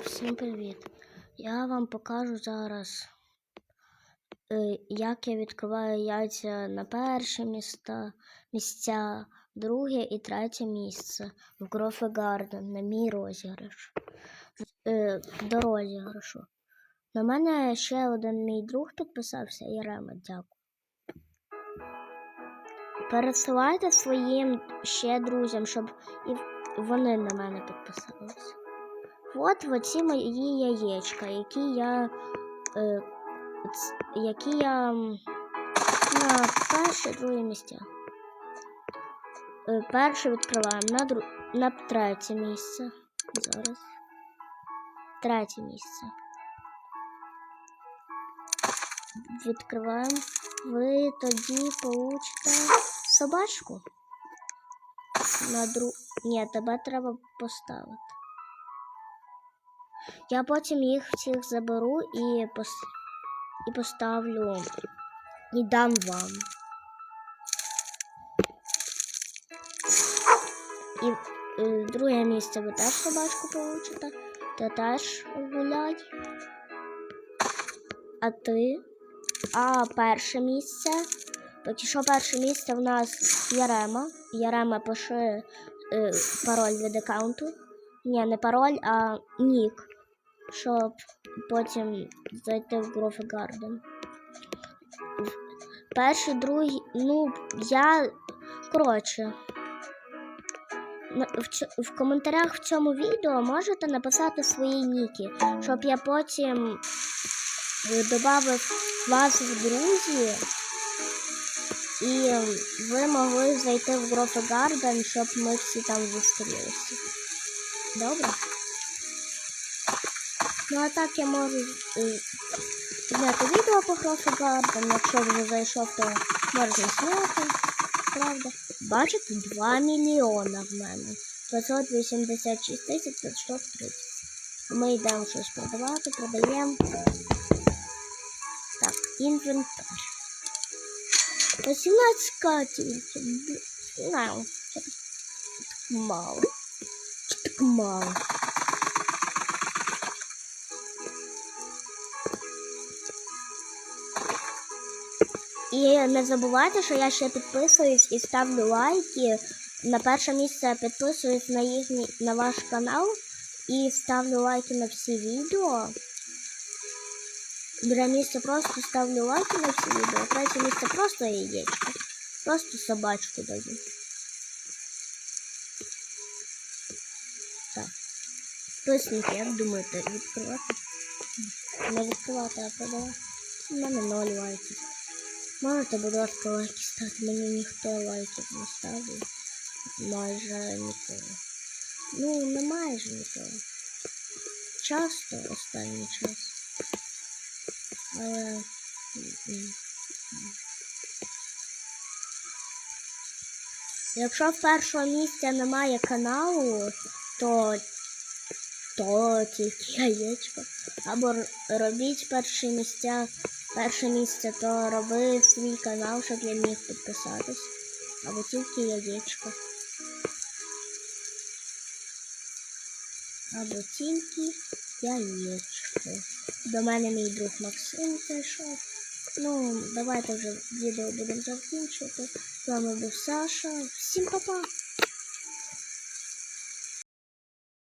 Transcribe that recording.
Всім привіт! Я вам покажу зараз, е, як я відкриваю яйця на перше місце, місця, друге і третє місце в Грофе Гарден на мій розіграш. Е, До розіграшу. На мене ще один мій друг підписався, Єрема, дякую. Пересилайте своїм ще друзям, щоб і вони на мене підписалися. От оці мої яєчка, які я. Е, які я на перше друге місця. Е, перше відкриваємо на, дру... на третє місце. Зараз. Третє місце. Відкриваємо. Ви тоді получите собачку. На друг. Ні, тебе треба поставити. Я потім їх всіх заберу і, пос... і поставлю і дам вам. І е, друге місце ви теж собачку получите. Ти теж гуляй. А ти? А перше місце. Поки що перше місце в нас Ярема. Ярема пиши е, пароль від аккаунту. Ні, не пароль, а нік. Щоб потім зайти в Грофе Гарден. Перший, другий, ну, я. Коротше. В, в коментарях в цьому відео можете написати свої ніки, щоб я потім додав вас в друзі, і ви могли зайти в Грофе Гарден, щоб ми всі там зустрілися. Добре? Ну а так я можу е, зняти відео по Грофе Гарден, якщо вже зайшов, то можна зняти. Правда? Бачите, 2 мільйона в мене. 586 тисяч 530. Ми йдемо щось продавати, продаємо. Так, інвентар. 18 тільки. Не так Мало. Так мало. І не забувайте, що я ще підписуюсь і ставлю лайки. На перше місце я підписуюсь на їхній на ваш канал і ставлю лайки на всі відео. Друге місце просто ставлю лайки на всі відео. Третє місце просто яєчко. Просто собачку даю. Так. Писники, як думаєте, відкривати? Не відкривати, а продавати. У мене ноль лайків. Можете, будь ласка, лайки ставити. Мені ніхто лайків не ставив. Майже ніколи. Ну, не майже ніколи. Часто останній час. Але. Якщо першого місця немає каналу, то, то тільки яєчко. Або робіть перші місця, перше місце, то роби свій канал, щоб я міг підписатись. Або тільки яєчко. Або тільки яєчко. До мене мій друг Максим зайшов. Ну, давайте вже відео будемо закінчувати. З вами був Саша. Всім па-па!